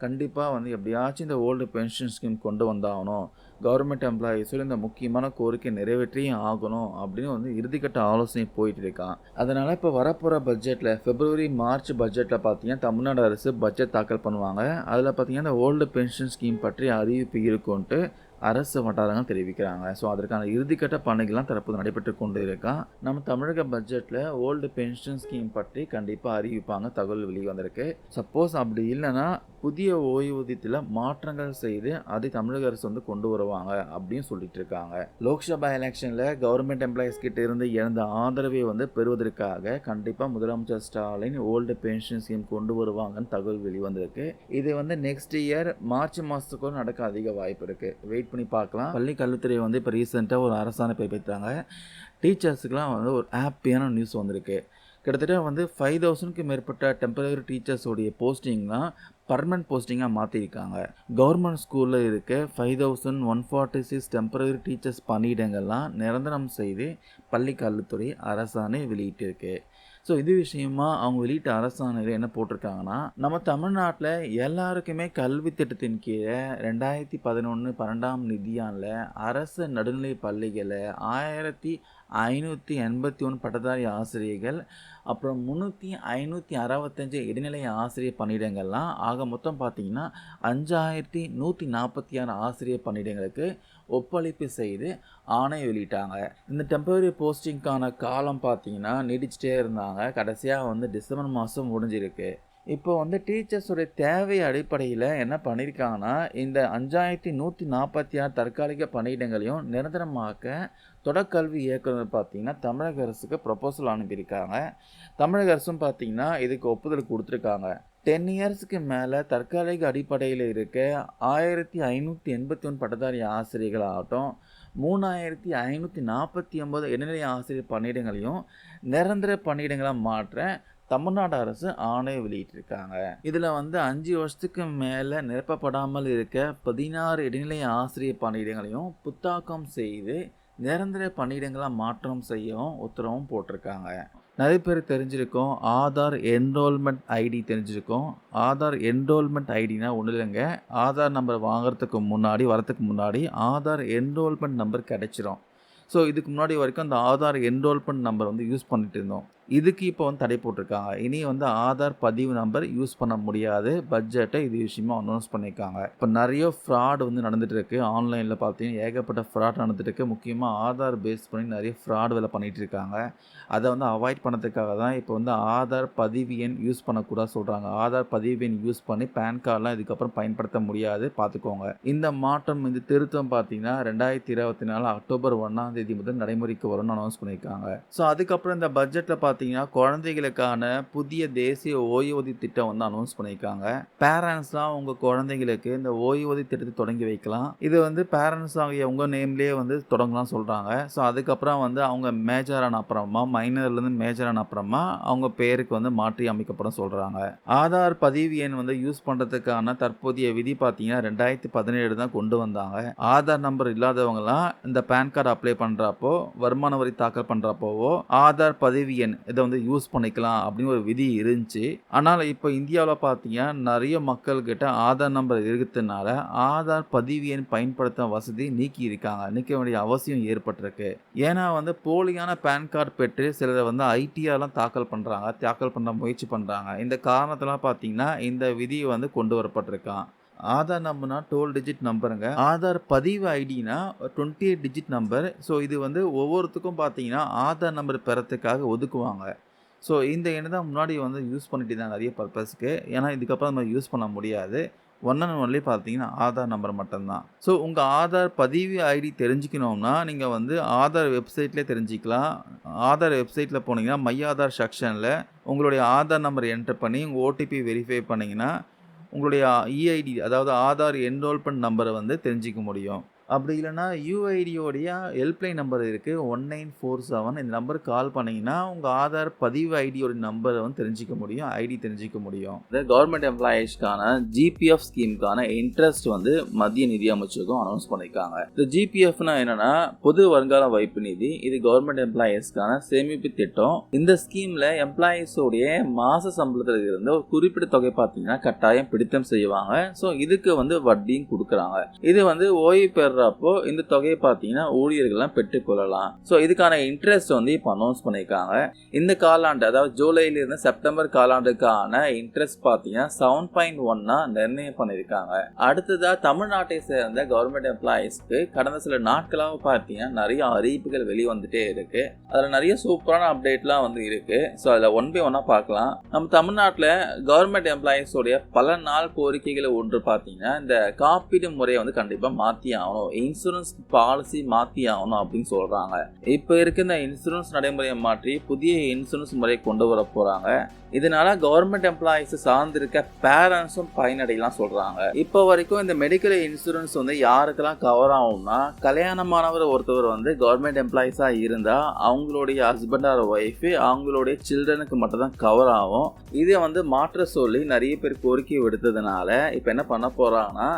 கண்டிப்பாக வந்து எப்படியாச்சும் இந்த ஓல்டு பென்ஷன் ஸ்கீம் கொண்டு வந்தாகணும். கவர்மெண்ட் எம்ப்ளாயீஸோட இந்த முக்கியமான கோரிக்கை நிறைவேற்றியும் ஆகணும் அப்படின்னு வந்து இறுதிக்கட்ட ஆலோசனை போயிட்டு இருக்கான் அதனால் இப்போ வரப்போகிற பட்ஜெட்டில் பிப்ரவரி மார்ச் பட்ஜெட்டில் பார்த்தீங்கன்னா தமிழ்நாடு அரசு பட்ஜெட் தாக்கல் பண்ணுவாங்க. அதில் பார்த்தீங்கன்னா இந்த ஓல்டு பென்ஷன் ஸ்கீம் பற்றி அறிவிப்பு இருக்கும்ன்ட்டு அரசு வட்டாரங்கள் தெரிவிக்கிறாங்க. ஸோ அதற்கான இறுதிக்கட்ட பணிகள்லாம் தற்போது நடைபெற்று கொண்டு இருக்கான் நம்ம தமிழக பட்ஜெட்டில் ஓல்டு பென்ஷன் ஸ்கீம் பற்றி கண்டிப்பாக அறிவிப்பாங்க தகவல் வெளியே வந்திருக்கு சப்போஸ் அப்படி இல்லைன்னா புதிய ஓய்வூதியத்தில் மாற்றங்கள் செய்து அதை தமிழக அரசு வந்து கொண்டு வருவாங்க அப்படின்னு சொல்லிட்டு இருக்காங்க. லோக்சபா எலெக்ஷனில் கவர்மெண்ட் எம்ப்ளாயிஸ் கிட்ட இருந்து இழந்த ஆதரவை வந்து பெறுவதற்காக கண்டிப்பாக முதலமைச்சர் ஸ்டாலின் ஓல்டு பென்ஷன் ஸ்கீம் கொண்டு வருவாங்கன்னு தகவல் வெளிவந்திருக்கு இது வந்து நெக்ஸ்ட் இயர் மார்ச் மாதத்துக்குள்ள நடக்க அதிக வாய்ப்பு இருக்குது வெயிட் பண்ணி பார்க்கலாம். பள்ளி கல்வித்துறை வந்து இப்போ ரீசெண்டாக ஒரு அரசாணை பிறப்பித்தாங்க டீச்சர்ஸுக்கெலாம் வந்து ஒரு ஹாப்பியான நியூஸ் வந்திருக்கு. கிட்டத்தட்ட வந்து ஃபைவ் தௌசண்ட்க்கு மேற்பட்ட டெம்பரரி டீச்சர்ஸோடைய போஸ்டிங்லாம் பர்மனன்ட் போஸ்டிங்காக மாற்றிருக்காங்க கவர்மெண்ட் ஸ்கூலில் இருக்க five thousand one forty six temporary teachers பணியிடங்கள்லாம் நிரந்தரம் செய்து பள்ளி கல்வித்துறை அரசாணை வெளியிட்டிருக்கு. ஸோ இது விஷயமா அவங்க வெளியிட்ட அரசாணையில் என்ன போட்டிருக்காங்கன்னா நம்ம தமிழ்நாட்டில் எல்லாருக்குமே கல்வி திட்டத்தின் கீழே ரெண்டாயிரத்தி பதினொன்று பன்னெண்டாம் நிதியாண்டில் அரசு நடுநிலை பள்ளிகளை ஆயிரத்தி ஐநூற்றி எண்பத்தி ஒன்று பட்டதாரி ஆசிரியர்கள் அப்புறம் முந்நூற்றி ஐநூற்றி அறுபத்தஞ்சு இடைநிலை ஆசிரியர் பணியிடங்கள்லாம். ஆக மொத்தம் பார்த்தீங்கன்னா அஞ்சாயிரத்தி நூற்றி நாற்பத்தி ஆறு ஆசிரியர் பணியிடங்களுக்கு ஒப்பளிப்பு செய்து ஆணை வெளியிட்டாங்க. இந்த டெம்பரரி போஸ்டிங்க்கான காலம் பார்த்தீங்கன்னா நீடிச்சிட்டே இருந்தாங்க. கடைசியாக வந்து டிசம்பர் மாதம் முடிஞ்சிருக்கு. இப்போ வந்து டீச்சர்ஸுடைய தேவை அடிப்படையில் என்ன பண்ணியிருக்காங்கன்னா இந்த அஞ்சாயிரத்தி நூற்றி நாற்பத்தி ஆறு தற்காலிக பணியிடங்களையும் நிரந்தரமாக்க தொடக்கல்வி இயக்குனர் பார்த்தீங்கன்னா தமிழக அரசுக்கு ப்ரொபோசல் அனுப்பியிருக்காங்க. தமிழக அரசும் பார்த்தீங்கன்னா இதுக்கு ஒப்புதல் கொடுத்துருக்காங்க. டென் இயர்ஸுக்கு மேலே தற்காலிக அடிப்படையில் இருக்க ஆயிரத்தி ஐநூற்றி எண்பத்தி ஒன்று பட்டதாரி ஆசிரியர்கள் ஆகட்டும் மூணாயிரத்தி ஐநூற்றி நாற்பத்தி ஒம்பது இடைநிலை ஆசிரியர் பணியிடங்களையும் நிரந்தர பணியிடங்களாக மாற்ற தமிழ்நாடு அரசு ஆணை வெளியிட்டிருக்காங்க. இதில் வந்து அஞ்சு வருஷத்துக்கு மேலே நிரப்பப்படாமல் இருக்க பதினாறு இடைநிலை ஆசிரியர் பணியிடங்களையும் புத்தாக்கம் செய்து நிரந்தர பணியிடங்களாக மாற்றம் செய்யவும் உத்தரவும் போட்டிருக்காங்க. நிறைய பேர் தெரிஞ்சிருக்கோம் ஆதார் என்ரோல்மெண்ட் ஐடி தெரிஞ்சிருக்கோம். ஆதார் என்ரோல்மெண்ட் ஐடினா ஒன்றும் இல்லைங்க. ஆதார் நம்பர் வாங்குறதுக்கு முன்னாடி வரத்துக்கு முன்னாடி ஆதார் என்ரோல்மெண்ட் நம்பர் கிடைச்சிரும். ஸோ இதுக்கு முன்னாடி வரைக்கும் அந்த ஆதார் என்ரோல்மெண்ட் நம்பர் வந்து யூஸ் பண்ணிட்டு இருந்தோம். இதுக்கு இப்போ வந்து தடை போட்டிருக்காங்க. இனி வந்து ஆதார் பதிவு நம்பர் யூஸ் பண்ண முடியாது. பட்ஜெட்டை இது விஷயமா அனௌன்ஸ் பண்ணியிருக்காங்க. இப்போ நிறைய ஃப்ராட் வந்து நடந்துட்டு இருக்கு. ஆன்லைனில் பார்த்தீங்கன்னா ஏகப்பட்ட ஃப்ராட் நடந்துட்டு இருக்கு. முக்கியமாக ஆதார் பேஸ் பண்ணி நிறைய ஃப்ராட் வேலை பண்ணிட்டு இருக்காங்க. அதை வந்து அவாய்ட் பண்ணதுக்காக தான் இப்போ வந்து ஆதார் பதிவு எண் யூஸ் பண்ணக்கூடாது சொல்கிறாங்க ஆதார் பதிவு எண் யூஸ் பண்ணி பேன் கார்டெலாம் இதுக்கப்புறம் பயன்படுத்த முடியாது. பார்த்துக்கோங்க. இந்த மாற்றம் இந்த திருத்தம் பார்த்தீங்கன்னா ரெண்டாயிரத்தி இருபத்தி நாலு அக்டோபர் ஒன்றாம் தேதி முதல் நடைமுறைக்கு வரும்னு அனௌன்ஸ் பண்ணியிருக்காங்க. ஸோ அதுக்கப்புறம் இந்த பட்ஜெட்டில் பார்த்தீங்கன்னா குழந்தைகளுக்கான புதிய தேசிய ஓய்வூதிய திட்டம் வந்து அனௌன்ஸ் பண்ணியிருக்காங்க. பேரண்ட்ஸ்லாம் உங்கள் குழந்தைங்களுக்கு இந்த ஓய்வூதிய திட்டத்தை தொடங்கி வைக்கலாம். இது வந்து பேரண்ட்ஸ் ஆகிய உங்கள் நேம்லேயே வந்து தொடங்கலாம் சொல்கிறாங்க ஸோ அதுக்கப்புறம் வந்து அவங்க மேஜர் ஆன அப்புறமா மைனர்லேருந்து மேஜர் ஆன அப்புறமா அவங்க பேருக்கு வந்து மாற்றி அமைக்கப்படும் சொல்கிறாங்க ஆதார் பதிவு எண் வந்து யூஸ் பண்ணுறதுக்கான தற்போதைய விதி பார்த்தீங்கன்னா ரெண்டாயிரத்தி பதினேழு தான் கொண்டு வந்தாங்க. ஆதார் நம்பர் இல்லாதவங்கலாம் இந்த பேன் கார்டு அப்ளை பண்ணுறப்போ வருமான வரி தாக்கல் பண்ணுறப்போவோ ஆதார் பதிவு எண் இதை வந்து யூஸ் பண்ணிக்கலாம் அப்படின்னு ஒரு விதி இருந்துச்சு. ஆனால் இப்போ இந்தியாவில் பார்த்தீங்கன்னா நிறைய மக்கள்கிட்ட ஆதார் நம்பர் இருக்கிறதுனால ஆதார் பதிவு எண் பயன்படுத்த வசதி நீக்கி இருக்காங்க. நீக்க வேண்டிய அவசியம் ஏற்பட்டிருக்கு. ஏன்னா வந்து போலியான பேன் கார்டு பெற்று சிலர் வந்து ஐடியாலாம் தாக்கல் பண்ணுறாங்க தாக்கல் பண்ண முயற்சி பண்ணுறாங்க இந்த காரணத்தெல்லாம் பார்த்தீங்கன்னா இந்த விதியை வந்து கொண்டு வரப்பட்டிருக்கான். ஆதார் நம்பர்னா டுவெல் டிஜிட் நம்பருங்க. ஆதார் பதிவு ஐடினா twenty eight digit number so இது வந்து ஒவ்வொருத்துக்கும் பார்த்தீங்கன்னா ஆதார் நம்பர் பெறத்துக்காக ஒதுக்குவாங்க. ஸோ இந்த எண்ணை தான் முன்னாடி வந்து யூஸ் பண்ணிட்டு தான் நிறைய பர்பஸ்க்கு ஏன்னா இதுக்கப்புறம் நம்ம யூஸ் பண்ண முடியாது. ஒன் அண்ட் ஒன்லி பார்த்தீங்கன்னா ஆதார் நம்பர் மட்டும்தான். ஸோ உங்கள் ஆதார் பதிவு ஐடி தெரிஞ்சுக்கணும்னா நீங்கள் வந்து ஆதார் வெப்சைட்லேயே தெரிஞ்சிக்கலாம். ஆதார் வெப்சைட்டில் போனீங்கன்னா மை ஆதார் செக்ஷனில் உங்களுடைய ஆதார் நம்பர் என்டர் பண்ணி உங்கள் ஓடிபி வெரிஃபை பண்ணிங்கன்னா உங்களுடைய இஐடி அதாவது ஆதார் என்ரோல்மெண்ட் நம்பரை வந்து தெரிஞ்சிக்க முடியும். அப்படி இல்லைன்னா யூஐடியோடைய ஹெல்ப்லைன் நம்பர் இருக்குது ஒன் நைன் ஃபோர் செவன் இந்த நம்பருக்கு கால் பண்ணிங்கன்னா உங்கள் ஆதார் பதிவு ஐடியோட நம்பரை வந்து தெரிஞ்சிக்க முடியும் ஐடி தெரிஞ்சிக்க முடியும். இந்த கவர்மெண்ட் எம்ப்ளாயீஸ்க்கான ஜிபிஎஃப் ஸ்கீமுக்கான இன்ட்ரெஸ்ட் வந்து மத்திய நிதி அமைச்சகம் அனௌன்ஸ் பண்ணியிருக்காங்க இந்த ஜிபிஎஃப்னா என்னன்னா பொது வருங்கால வைப்பு நிதி இது கவர்மெண்ட் எம்ப்ளாயீஸ்க்கான சேமிப்பு திட்டம். இந்த ஸ்கீமில் எம்ப்ளாயீஸோடைய மாத சம்பளத்தில் இருந்து ஒரு குறிப்பிட்ட தொகை பார்த்தீங்கன்னா கட்டாயம் பிடித்தம் செய்வாங்க. ஸோ இதுக்கு வந்து வட்டியும் கொடுக்குறாங்க. இது வந்து ஓய்வு பெற பெறுறப்போ இந்த தொகையை பார்த்தீங்கன்னா ஊழியர்கள்லாம் பெற்றுக்கொள்ளலாம் ஸோ இதுக்கான இன்ட்ரெஸ்ட் வந்து இப்போ அனௌன்ஸ் பண்ணியிருக்காங்க. இந்த காலாண்டு அதாவது ஜூலையிலிருந்து செப்டம்பர் காலாண்டுக்கான இன்ட்ரெஸ்ட் பார்த்தீங்கன்னா செவன் பாயிண்ட் ஒன்னா நிர்ணயம் பண்ணியிருக்காங்க. அடுத்ததாக தமிழ்நாட்டை சேர்ந்த கவர்மெண்ட் எம்ப்ளாயீஸ்க்கு கடந்த சில நாட்களாக பார்த்தீங்கன்னா நிறைய அறிவிப்புகள் வெளிவந்துட்டே இருக்கு. அதில் நிறைய சூப்பரான அப்டேட்லாம் வந்து இருக்கு. ஸோ அதில் ஒன் பை ஒன்னாக பார்க்கலாம் நம்ம தமிழ்நாட்டில் கவர்மெண்ட் எம்ப்ளாயீஸோடைய பல நாள் கோரிக்கைகளை ஒன்று பார்த்தீங்கன்னா இந்த காப்பீடு முறையை வந்து கண்டிப்பாக மாற்றி ஆகணும். இன்சூரன்ஸ் பாலிசி மாற்றி ஆகணும் அப்படின்னு சொல்கிறாங்க இப்போ இருக்க இந்த இன்சூரன்ஸ் நடைமுறையை மாற்றி புதிய இன்சூரன்ஸ் முறையை கொண்டு வர போகிறாங்க இதனால கவர்மெண்ட் எம்ப்ளாயிஸ் சார்ந்திருக்க பேரண்ட்ஸும் பயனடையலாம் சொல்கிறாங்க இப்போ வரைக்கும் இந்த மெடிக்கல் இன்சூரன்ஸ் வந்து யாருக்கெல்லாம் கவர் ஆகும்னா கல்யாணமானவர் ஒருத்தவர் வந்து கவர்மெண்ட் எம்ப்ளாயிஸா இருந்தால் அவங்களுடைய ஹஸ்பண்ட் ஆர் ஒய்ஃப் அவங்களுடைய சில்ட்ரனுக்கு மட்டும் தான் கவர் ஆகும். இதை வந்து மாற்ற சொல்லி நிறைய பேர் கோரிக்கை விடுத்ததுனால இப்போ என்ன பண்ண போகிறாங்கன்னா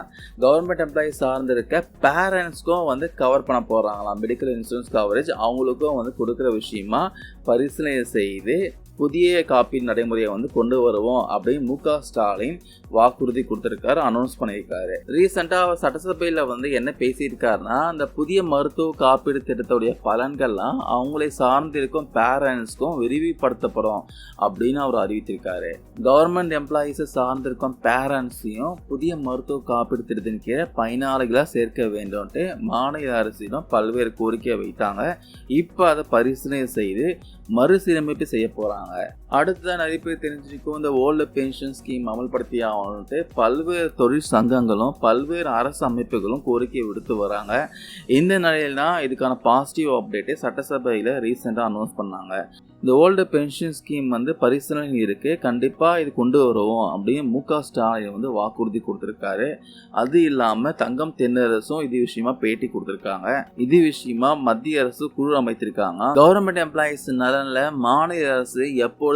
கவர்மெண்ட் எம்ப்ளாயிஸ் சார்ந்திருக்க பேரண்ட்ஸ்க்கும் வந்து கவர் பண்ண போறாங்களாம். மெடிக்கல் இன்சூரன்ஸ் கவரேஜ் அவங்களுக்கும் வந்து கொடுக்குற விஷயமா பரிசீலனை செய்து புதிய காப்பீடு நடைமுறையை வந்து கொண்டு வருவோம் அப்படின்னு மு க ஸ்டாலின் வாக்குறுதி கொடுத்துருக்காரு அனௌன்ஸ் பண்ணியிருக்காரு. ரீசெண்டாக அவர் சட்டசபையில் வந்து என்ன பேசியிருக்காருன்னா அந்த புதிய மருத்துவ காப்பீடு திட்டத்துடைய பலன்கள்லாம் அவங்களை சார்ந்திருக்கும் பேரண்ட்ஸ்க்கும் விரிவுபடுத்தப்படும் அப்படின்னு அவர் அறிவித்திருக்காரு. கவர்மெண்ட் எம்ப்ளாயீஸை சார்ந்திருக்கும் பேரண்ட்ஸையும் புதிய மருத்துவ காப்பீடு திட்டத்தின் கீழே பயனாளிகளாக சேர்க்க வேண்டும்ட்டு மாநில அரசிடம் பல்வேறு கோரிக்கையை வைத்தாங்க. இப்போ அதை பரிசீலனை செய்து மறுசீரமைப்பு செய்ய போகிறாங்க அடுத்ததான் நிறைய பேர் தெரிஞ்சிருக்கும் இந்த ஓல்டு பென்ஷன் ஸ்கீம் அமல்படுத்தி ஆகணுன்ட்டு பல்வேறு தொழில் சங்கங்களும் பல்வேறு அரசு அமைப்புகளும் கோரிக்கை விடுத்து வராங்க. இந்த நிலையில் தான் இதுக்கான பாசிட்டிவ் அப்டேட்டு சட்டசபையில் ரீசெண்டாக அனௌன்ஸ் பண்ணாங்க. இந்த ஓல்டு பென்ஷன் ஸ்கீம் வந்து பரிசீலனை இருக்குது கண்டிப்பாக இது கொண்டு வருவோம் அப்படின்னு மு க ஸ்டாலின் வந்து வாக்குறுதி கொடுத்துருக்காரு. அது இல்லாமல் தங்கம் தென்னரசும் இது விஷயமா பேட்டி கொடுத்துருக்காங்க. இது விஷயமா மத்திய அரசு குழு அமைத்திருக்காங்க. கவர்மெண்ட் எம்ப்ளாயிஸ் நலனில் மாநில அரசு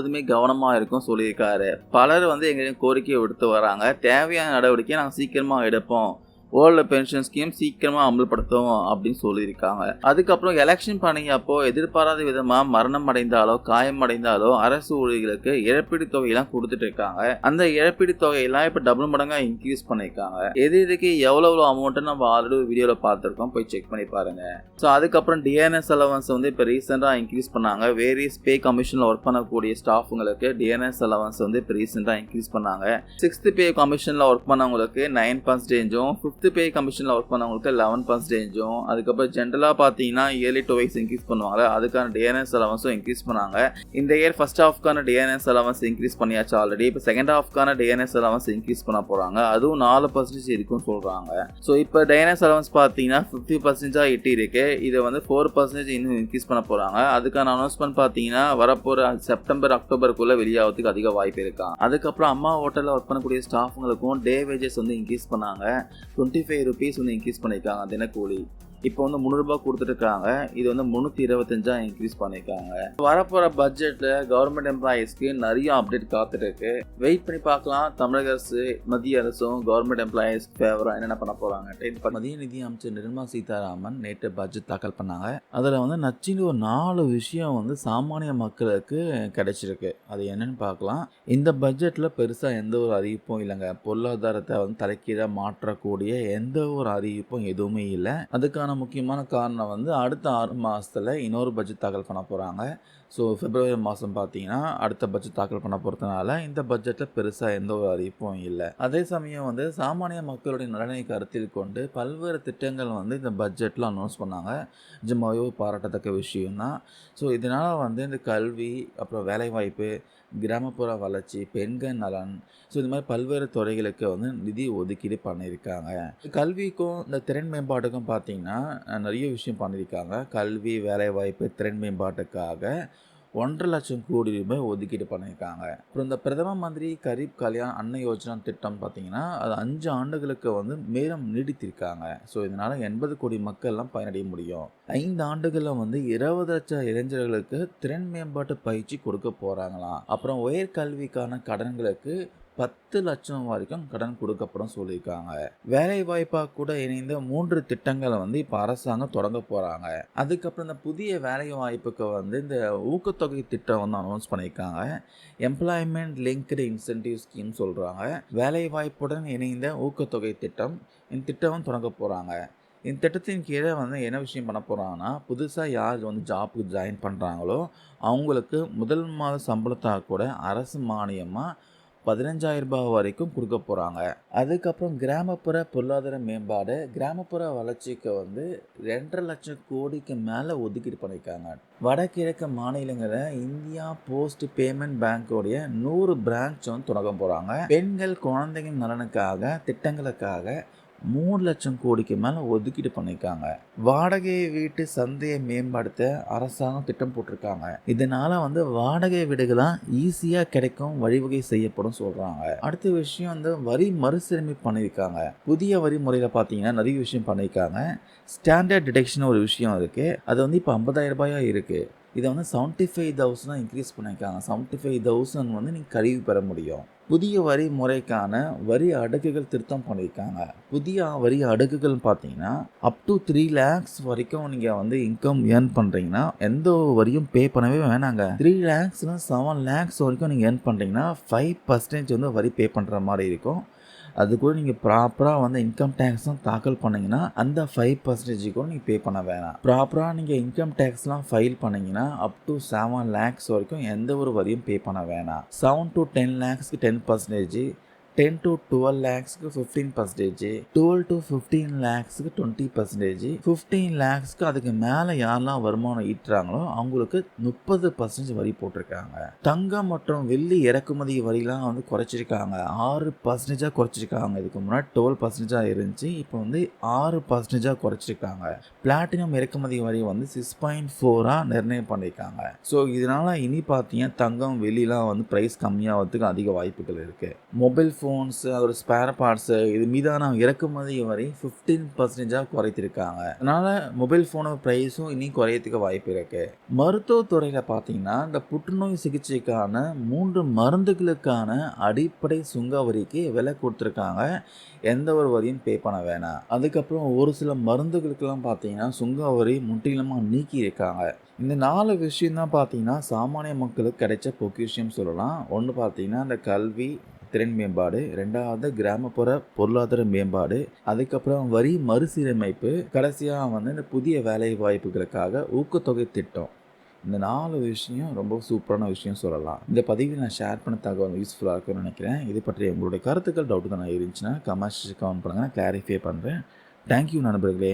எப்பொழுதுமே கவனமாக இருக்கும் சொல்லியிருக்காரு. பலர் வந்து எங்களையும் கோரிக்கை விடுத்து வராங்க. தேவையான நடவடிக்கை நாங்கள் சீக்கிரமாக எடுப்போம். ஓல்டு பென்ஷன் ஸ்கீம் சீக்கிரமாக அமல்படுத்தும் அப்படின்னு சொல்லியிருக்காங்க. அதுக்கப்புறம் எலெக்ஷன் பணி அப்போ எதிர்பாராத விதமாக மரணம் அடைந்தாலோ காயம் அடைந்தாலோ அரசு ஊழியர்களுக்கு இழப்பீடு தொகையெல்லாம் கொடுத்துட்டு இருக்காங்க. அந்த இழப்பீடு தொகையெல்லாம் இப்போ டபுள் மடங்காக இன்க்ரீஸ் பண்ணியிருக்காங்க. எது இதுக்கு எவ்வளோ எவ்வளோ அமௌண்ட்டு நம்ம ஆல்ரெடி வீடியோவில் பார்த்துருக்கோம். போய் செக் பண்ணி பாருங்க. ஸோ அதுக்கப்புறம் டிஎன்எஸ் அலவன்ஸ் வந்து இப்போ ரீசெண்டாக இன்க்ரீஸ் பண்ணாங்க. வேரியஸ் பே கமிஷனில் ஒர்க் பண்ணக்கூடிய ஸ்டாஃபுங்களுக்கு டிஎன்எஸ் அலவன்ஸ் வந்து இப்போ ரீசெண்டாக இன்க்ரீஸ் பண்ணாங்க. சிக்ஸ்த் பே கமிஷனில் ஒர்க் பண்ணவங்களுக்கு நைன் பர்சன்டேஜும் பத்து பே கமிஷனில் ஒர்க் பண்ணவங்களுக்கு லெவன் பர்சன்டேஜும் அதுக்கப்புறம் ஜென்ரலாக பார்த்தீங்கன்னா இயர்லி டூ வைஸ் இன்க்ரீஸ் பண்ணுவாங்க. அதுக்கான டிஎன்எஸ் அலவன்ஸும் இன்க்ரீஸ் பண்ணாங்க. இந்த இயர் ஃபர்ஸ்ட் ஹாஃப்க்கான டிஎன்எஸ் அலவன்ஸ் இன்க்ரீஸ் பண்ணியாச்சு ஆல்ரெடி இப்போ செகண்ட் ஹாஃப்க்கான டிஎன்எஸ் அலவன்ஸ் இன்க்ரீஸ் பண்ண போகிறாங்க அதுவும் நாலு பர்சன்டேஜ் இருக்குன்னு சொல்கிறாங்க ஸோ இப்போ டிஎன்எஸ் அலவன்ஸ் பார்த்தீங்கன்னா ஃபிஃப்டி பர்சன்டேஜாக எட்டி இருக்கு இதை வந்து ஃபோர் பர்சன்டேஜ் இன்னும் இன்க்ரீஸ் பண்ண போகிறாங்க அதுக்கான அனௌன்ஸ்மெண்ட் பார்த்தீங்கன்னா வரப்போகிற செப்டம்பர் அக்டோபருக்குள்ளே வெளியாகிறதுக்கு அதிக வாய்ப்பு இருக்கான் அதுக்கப்புறம் அம்மா ஹோட்டலில் ஒர்க் பண்ணக்கூடிய ஸ்டாஃப்ங்களுக்கும் டே வேஜஸ் வந்து இன்க்ரீஸ் பண்ணாங்க. டுவெண்ட்டி ஃபைவ் ருபீஸ் வந்து இன்க்ரீஸ் பண்ணியிருக்காங்க தினக்கூலி. இப்போ வந்து முந்நூறுரூபா கொடுத்துட்ருக்காங்க இது வந்து முந்நூற்றி இருபத்தஞ்சா இன்க்ரீஸ் பண்ணியிருக்காங்க வரப்போகிற பட்ஜெட்டில் கவர்மெண்ட் எம்ப்ளாயீஸ்க்கு நிறைய அப்டேட் காத்துட்ருக்கு வெயிட் பண்ணி பார்க்கலாம். தமிழக அரசு மத்திய அரசும் கவர்மெண்ட் எம்ப்ளாயீஸ் ஃபேவராக என்னென்ன பண்ண போகிறாங்க மத்திய நிதி அமைச்சர் நிர்மலா சீதாராமன் நேற்று பட்ஜெட் தாக்கல் பண்ணாங்க. அதில் வந்து நச்சின்னு ஒரு நாலு விஷயம் வந்து சாமானிய மக்களுக்கு கிடைச்சிருக்கு. அது என்னன்னு பார்க்கலாம். இந்த பட்ஜெட்டில் பெருசாக எந்த ஒரு அறிவிப்பும் இல்லைங்க. பொருளாதாரத்தை வந்து தலைக்கீழாக மாற்றக்கூடிய எந்த ஒரு அறிவிப்பும் எதுவுமே இல்லை. அதுக்கான முக்கியமான காரணம் வந்து அடுத்த ஆறு மாதத்தில் இன்னொரு பட்ஜெட் தாக்கல் பண்ண போகிறாங்க ஸோ பிப்ரவரி மாதம் பார்த்தீங்கன்னா அடுத்த பட்ஜெட் தாக்கல் பண்ண போகிறதுனால இந்த பட்ஜெட்டில் பெருசாக எந்த ஒரு அறிவிப்பும் இல்லை. அதே சமயம் வந்து சாமானிய மக்களுடைய நலனை கருத்தில் கொண்டு பல்வேறு திட்டங்கள் வந்து இந்த பட்ஜெட்டில் அனௌன்ஸ் பண்ணாங்க. நிஜமாகவே பாராட்டத்தக்க விஷயம்தான். ஸோ இதனால் வந்து இந்த கல்வி அப்புறம் வேலைவாய்ப்பு கிராமப்புற வளர்ச்சி பெண்கள் நலன் ஸோ இந்த மாதிரி பல்வேறு துறைகளுக்கு வந்து நிதி ஒதுக்கீடு பண்ணியிருக்காங்க. கல்விக்கும் இந்த திறன் மேம்பாட்டுக்கும் பார்த்தீங்கன்னா நிறைய விஷயம் பண்ணியிருக்காங்க. கல்வி வேலைவாய்ப்பு திறன் மேம்பாட்டுக்காக ஒன்றரை லட்சம் கோடி ரூபாய் ஒதுக்கீடு பண்ணியிருக்காங்க. அப்புறம் இந்த பிரதம மந்திரி கரீப் கல்யாண் அன்ன யோஜனா திட்டம் பார்த்தீங்கன்னா அது அஞ்சு ஆண்டுகளுக்கு வந்து மேலும் நீடித்திருக்காங்க. ஸோ இதனால் எண்பது கோடி மக்கள்லாம் பயனடைய முடியும். ஐந்து ஆண்டுகளில் வந்து இருபது லட்சம் இளைஞர்களுக்கு திறன் மேம்பாட்டு பயிற்சி கொடுக்க போகிறாங்களாம் அப்புறம் உயர்கல்விக்கான கடன்களுக்கு பத்து லட்சம் வரைக்கும் கடன் கொடுக்கப்படும் சொல்லியிருக்காங்க. வேலை வாய்ப்பாக கூட இணைந்த மூன்று திட்டங்களை வந்து இப்போ அரசாங்கம் தொடங்க போகிறாங்க அதுக்கப்புறம் இந்த புதிய வேலை வாய்ப்புக்கு வந்து இந்த ஊக்கத்தொகை திட்டம் வந்து அனௌன்ஸ் பண்ணியிருக்காங்க. எம்ப்ளாய்மெண்ட் லிங்க்டு இன்சென்டிவ் ஸ்கீம் சொல்கிறாங்க வேலை வாய்ப்புடன் இணைந்த ஊக்கத்தொகை திட்டம் இந்த திட்டம் தொடங்க போகிறாங்க இந்த திட்டத்தின் கீழே வந்து என்ன விஷயம் பண்ண போகிறாங்கன்னா புதுசாக யார் வந்து ஜாப்புக்கு ஜாயின் பண்ணுறாங்களோ அவங்களுக்கு முதல் மாத சம்பளத்தாக கூட அரசு மானியமாக பதினஞ்சாயிரம் ரூபாய் வரைக்கும் கொடுக்க போகிறாங்க அதுக்கப்புறம் கிராமப்புற பொருளாதார மேம்பாடு கிராமப்புற வளர்ச்சிக்கு வந்து ரெண்டரை லட்சம் கோடிக்கு மேலே ஒதுக்கீடு பண்ணியிருக்காங்க வடகிழக்கு மாநிலங்களில் இந்தியா போஸ்ட் பேமெண்ட் பேங்கோடைய நூறு பிரான்ச் வந்து தொடங்க போகிறாங்க பெண்கள் குழந்தைங்க நலனுக்காக திட்டங்களுக்காக மூணு லட்சம் கோடிக்கு மேலே ஒதுக்கீடு பண்ணியிருக்காங்க வாடகை வீட்டு சந்தையை மேம்படுத்த அரசாங்கம் திட்டம் போட்டிருக்காங்க. இதனால வந்து வாடகை வீடுகளாம் ஈஸியாக கிடைக்கும் வழிவகை செய்யப்படும் சொல்கிறாங்க அடுத்த விஷயம் வந்து வரி மறுசீரமைப்பு பண்ணியிருக்காங்க. புதிய வரி முறையில் பார்த்தீங்கன்னா நிறைய விஷயம் பண்ணியிருக்காங்க. ஸ்டாண்டர்ட் டிடெக்ஷன் ஒரு விஷயம் இருக்குது அது வந்து இப்போ ஐம்பதாயிரம் ரூபாயாக இருக்குது இதை வந்து செவன்ட்டி ஃபைவ் தௌசண்டாக இன்க்ரீஸ் பண்ணியிருக்காங்க. செவன்ட்டி ஃபைவ் தௌசண்ட் வந்து நீங்கள் கழிவு பெற முடியும். புதிய வரி முறைக்கான வரி அடுக்குகள் திருத்தம் பண்ணியிருக்காங்க. புதிய வரி அடுக்குகள் பார்த்தீங்கன்னா அப் டு த்ரீ லேக்ஸ் வரைக்கும் நீங்கள் வந்து இன்கம் ஏர்ன் பண்ணுறீங்கன்னா எந்த வரியும் பே பண்ணவே வேணாங்க. த்ரீ லேக்ஸ்னால் செவன் லேக்ஸ் வரைக்கும் நீங்கள் ஏர்ன் பண்ணுறீங்கன்னா ஃபைவ் பர்சன்டேஜ் வந்து வரி பே பண்ணுற மாதிரி இருக்கும். அது கூட நீங்கள் ப்ராப்பராக வந்து இன்கம் டேக்ஸும் தாக்கல் பண்ணிங்கன்னா அந்த ஃபைவ் பர்சன்டேஜ் கூட நீங்கள் பே பண்ண வேணாம். ப்ராப்பராக நீங்கள் இன்கம் டேக்ஸ்லாம் ஃபைல் பண்ணிங்கன்னா அப் டு செவன் லேக்ஸ் வரைக்கும் எந்த ஒரு வரியும் பே பண்ண வேணாம். Seven to ten லேக்ஸ்க்கு ten percentage ten to twelve லேக்ஸ்க்கு fifteen percentage twelve to fifteen லேக்ஸ்க்கு twenty percentage fifteen லேக்ஸ்க்கு அதுக்கு மேலே யாரெல்லாம் வருமானம் ஈட்டுறாங்களோ அவங்களுக்கு முப்பது பர்சன்டேஜ் வரி போட்டிருக்காங்க. தங்கம் மற்றும் வெள்ளி இறக்குமதி வரிலாம் வந்து குறைச்சிருக்காங்க. ஆறு பர்சன்டேஜாக குறைச்சிருக்காங்க. இதுக்கு முன்னாடி டுவெல் பர்சன்டேஜாக இருந்துச்சு இப்போ வந்து ஆறு பர்சன்டேஜாக குறைச்சிருக்காங்க. பிளாட்டினம் இறக்குமதி வரி வந்து சிக்ஸ் பாயிண்ட் ஃபோராக நிர்ணயம் பண்ணியிருக்காங்க ஸோ இதனால் இனி பார்த்தீங்கன்னா தங்கம் வெளிலாம் வந்து ப்ரைஸ் கம்மியாகிறதுக்கு அதிக வாய்ப்புகள் இருக்குது மொபைல் ஃபோன்ஸு அதோட ஸ்பேர் பார்ட்ஸு இது மீதான இறக்குமதி வரை ஃபிஃப்டீன் பர்சன்டேஜாக குறைத்திருக்காங்க. அதனால் மொபைல் ஃபோனோட ப்ரைஸும் இனி குறையத்துக்கு வாய்ப்பு இருக்குது மருத்துவத்துறையில் பார்த்தீங்கன்னா இந்த புற்றுநோய் சிகிச்சைக்கான மூன்று மருந்துகளுக்கான அடிப்படை சுங்க வரிக்கு விலை கொடுத்துருக்காங்க. எந்த ஒரு வரியும் பே பண்ண வேணாம். அதுக்கப்புறம் ஒரு சில மருந்துகளுக்கெல்லாம் பார்த்தீங்கன்னா சுங்க வரி முற்றிலுமாக நீக்கி இருக்காங்க இந்த நாலு விஷயம் தான் பார்த்தீங்கன்னா சாமானிய மக்களுக்கு கிடைச்ச பொக்கிஷியம் சொல்லலாம். ஒன்று பார்த்தீங்கன்னா இந்த கல்வி திறன் மேம்பாடு ரெண்டாவது கிராமப்புற பொருளாதார மேம்பாடு அதுக்கப்புறம் வரி மறுசீரமைப்பு கடைசியாக வந்து இந்த புதிய வேலை வாய்ப்புகளுக்காக ஊக்கத்தொகை திட்டம். இந்த நாலு விஷயம் ரொம்ப சூப்பரான விஷயம் சொல்லலாம். இந்த பதிவில் நான் ஷேர் பண்ண தகவல் யூஸ்ஃபுல்லாக இருக்கும்னு நினைக்கிறேன். இது பற்றி உங்களுடைய கருத்துக்கள் டவுட்டு தான் இருந்துச்சுன்னா கமெண்ட்ஸ் கவுண்ட் பண்ணுங்கள் நான் கிளாரிஃபை பண்ணுறேன் தேங்க்யூ நண்பர்களே.